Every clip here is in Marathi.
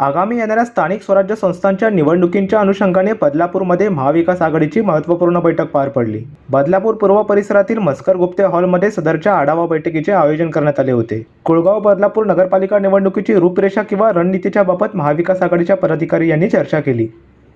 आगामी येणाऱ्या स्थानिक स्वराज्य संस्थांच्या निवडणुकींच्या अनुषंगाने बदलापूरमध्ये महाविकास आघाडीची महत्त्वपूर्ण बैठक पार पडली. बदलापूर पूर्व परिसरातील मस्कर गुप्ते हॉलमध्ये सदरच्या आढावा बैठकीचे आयोजन करण्यात आले होते. कुळगाव बदलापूर नगरपालिका निवडणुकीची रूपरेषा किंवा रणनीतीच्या बाबत महाविकास आघाडीच्या पदाधिकारी यांनी चर्चा केली.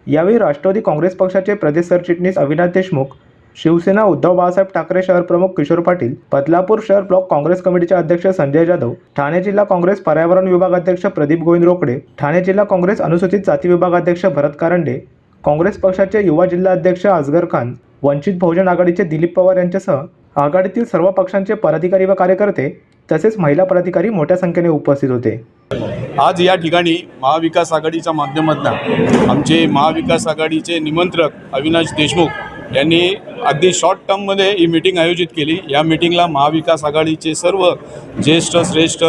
यावेळी राष्ट्रवादी काँग्रेस पक्षाचे प्रदेश सरचिटणीस अविनाश देशमुख शिवसेना उद्धव बाळासाहेब ठाकरे शहर प्रमुख किशोर पाटील बदलापूर शहर ब्लॉक काँग्रेस कमिटीचे अध्यक्ष संजय जाधव ठाणे जिल्हा काँग्रेस पर्यावरण विभाग अध्यक्ष प्रदीप गोविंद रोकडे ठाणे जिल्हा काँग्रेस अनुसूचित जाती विभाग अध्यक्ष भरत कारंडे काँग्रेस पक्षाचे युवा जिल्हा अध्यक्ष आजगर खान वंचित बहुजन आघाडीचे दिलीप पवार यांच्यासह आघाडीतील सर्व पक्षांचे पदाधिकारी व कार्यकर्ते तसेच महिला पदाधिकारी मोठ्या संख्येने उपस्थित होते. आज या ठिकाणी महाविकास आघाडीच्या माध्यमातून आमचे महाविकास आघाडीचे निमंत्रक अविनाश देशमुख यांनी अगदी शॉर्ट टर्ममध्ये ही मीटिंग आयोजित केली. या मीटिंगला महाविकास आघाडीचे सर्व ज्येष्ठ श्रेष्ठ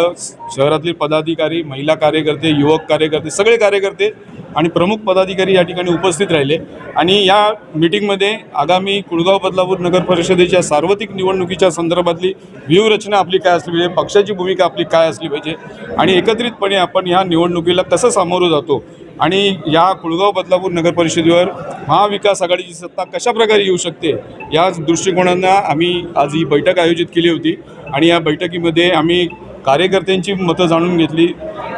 शहरातील पदाधिकारी महिला कार्यकर्ते युवक कार्यकर्ते सगळे कार्यकर्ते आणि प्रमुख पदाधिकारी या ठिकाणी उपस्थित राहिले. आणि या मीटिंगमध्ये आगामी कुळगाव बदलापूर नगर परिषदेच्या सार्वत्रिक निवडणुकीच्या संदर्भातली व्यूहरचना आपली काय असली पाहिजे पक्षाची भूमिका आपली काय असली पाहिजे आणि एकत्रितपणे आपण ह्या निवडणुकीला कसं सामोरं जातो आणि या कुळगाव बदलापूर नगर परिषदेवर महाविकास आघाडीची सत्ता कशाप्रकारे येऊ शकते याच दृष्टिकोनानं आम्ही आज ही बैठक आयोजित केली होती. आणि या बैठकीमध्ये आम्ही कार्यकर्त्यांची मतं जाणून घेतली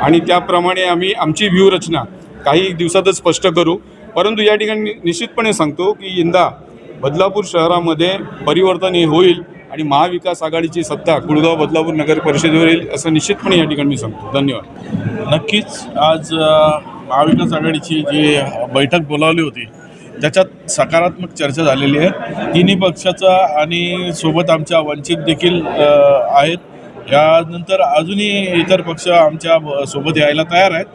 आणि त्याप्रमाणे आम्ही आमची व्यूहरचना काही दिवसातच स्पष्ट करू. परंतु या ठिकाणी निश्चितपणे सांगतो की यंदा बदलापूर शहरामध्ये परिवर्तन हे होईल आणि महाविकास आघाडीची सत्ता कुळगाव बदलापूर नगर परिषदेवर येईल असं निश्चितपणे या ठिकाणी मी सांगतो. धन्यवाद. नक्कीच. आज महाविकास आघाडीची जी बैठक बोलावली होती त्याच्यात सकारात्मक चर्चा झालेली आहे. तिन्ही पक्षाचा आणि सोबत आमच्या वंचित देखील आहेत. यानंतर अजूनही इतर पक्ष आमच्या ब- सोबत यायला तयार आहेत.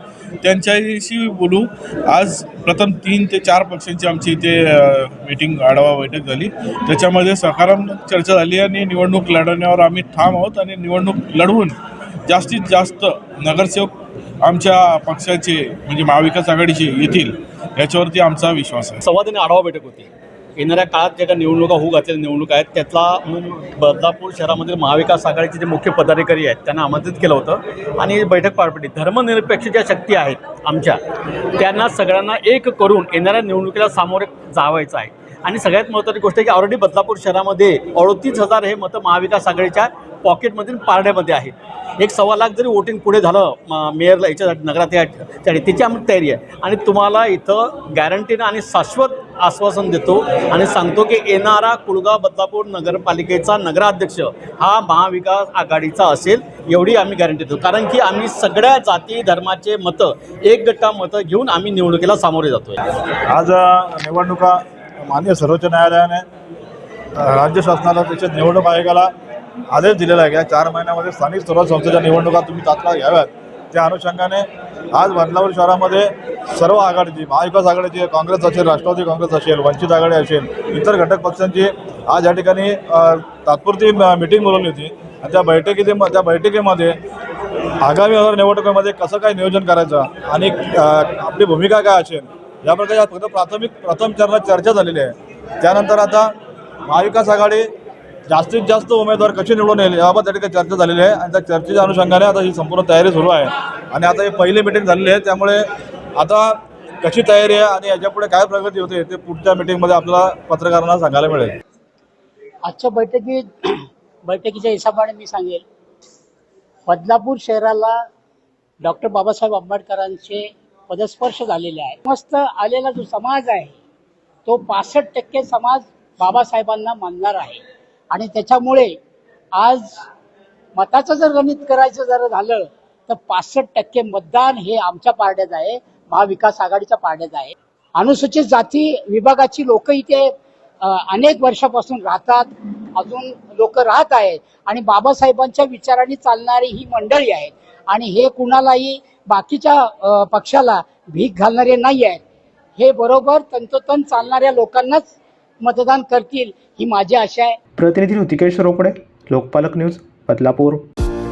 त्यांच्याशी बोलू. आज प्रथम तीन ते चार पक्षांची आमची इथे मीटिंग आढावा बैठक झाली. त्याच्यामध्ये सकारात्मक चर्चा झाली आणि निवडणूक लढवण्यावर आम्ही ठाम आहोत आणि निवडणूक लढवून जास्तीत जास्त नगरसेवक आमच्या पक्षाचे म्हणजे महाविकास आघाडीचे येतील याच्यावरती आमचा विश्वास आहे. संवाद आणि आढावा बैठक होती. येणाऱ्या काळात ज्या काही निवडणुका होऊ घातलेल्या निवडणुका आहेत त्यातला बदलापूर शहरामधील महाविकास आघाडीचे जे मुख्य पदाधिकारी आहेत त्यांना आमंत्रित केलं होतं. आणि बैठक पार पडली धर्मनिरपेक्ष ज्या शक्ती आहेत आमच्या त्यांना सगळ्यांना एक करून येणाऱ्या निवडणुकीला सामोरे जावायचं आहे. आणि सगळ्यात महत्त्वाची गोष्ट आहे की ऑलरेडी बदलापूर शहरामध्ये अडतीस हजार हे मतं महाविकास आघाडीच्या पॉकेटमधील पारड्यामध्ये आहे. एक सव्वा लाख जरी वोटिंग पुढे झालं मेयरला याच्यासाठी नगराध्यक्षासाठी त्याची आमची तयारी आहे. आणि तुम्हाला इथं गॅरंटीनं आणि शाश्वत आश्वासन देतो आणि सांगतो की येणारा कुळगाव बदलापूर नगरपालिकेचा नगराध्यक्ष हा महाविकास आघाडीचा असेल एवढी आम्ही गॅरंटी देतो. कारण की आम्ही सगळ्या जाती धर्माचे मतं एक गट्टा मतं घेऊन आम्ही निवडणुकीला सामोरे जातोय. आज निवडणुका मान्य सर्वोच्च न्यायालयाने राज्य शासनाला त्याच्या निवडणूक आयोगाला आदेश दिलेला आहे. की या चार महिन्यामध्ये स्थानिक स्वराज संस्थेच्या निवडणुका तुम्ही तात्काळ घ्याव्यात. त्या अनुषंगाने आज बदलापूर शहरामध्ये सर्व आघाडीची महाविकास आघाडीची काँग्रेस असेल राष्ट्रवादी काँग्रेस असेल वंचित आघाडी असेल इतर घटक पक्षांची आज या ठिकाणी तात्पुरती मिटिंग बोलवली होती. आणि त्या बैठकीचे त्या बैठकीमध्ये आगामी निवडणुकीमध्ये कसं काय नियोजन करायचं आणि आपली भूमिका काय असेल या प्रकारे फक्त प्राथमिक प्रथम चरणात चर्चा झालेली आहे. त्यानंतर आता महाविकास आघाडी जास्तीत जास्त उमेदवार कसे निवडून येईल याबाबत त्या ठिकाणी चर्चा झालेली आहे. आणि त्या चर्चेच्या अनुषंगाने आता ही संपूर्ण तयारी सुरू आहे. आणि आता ही पहिली मिटिंग झालेली आहे. त्यामुळे आता कशी तयारी आहे आणि याच्यापुढे काय प्रगती होते ते पुढच्या मिटिंगमध्ये आपल्याला पत्रकारांना सांगायला मिळेल. आजच्या बैठकीत बैठकीच्या हिशोबाने मी सांगेल. बदलापूर शहराला डॉक्टर बाबासाहेब आंबेडकरांचे पदस्पर्श झालेले आहे. मस्त आलेला जो समाज आहे तो पासष्ट टक्के समाज बाबासाहेबांना मानणार आहे. आणि त्याच्यामुळे आज मताचं जर गणित करायचं जर झालं तर पासष्ट टक्के मतदान हे आमच्या पारड्यात आहे महाविकास आघाडीच्या पारड्यात आहे. अनुसूचित जाती विभागाची लोक इथे अनेक वर्षापासून राहतात अजून लोक राहत आहेत. आणि बाबासाहेबांच्या विचारांनी चालणारी ही मंडळी आहेत. आणि हे कुणालाही बाकीच्या पक्षाला भीक घालणारे नाही आहेत. हे बरोबर तंतोतंत चालणाऱ्या लोकांनाच मतदान करतील ही माझी आशा आहे. प्रतिनिधी ऋतिकेश रोकडे लोकपालक न्यूज बदलापूर.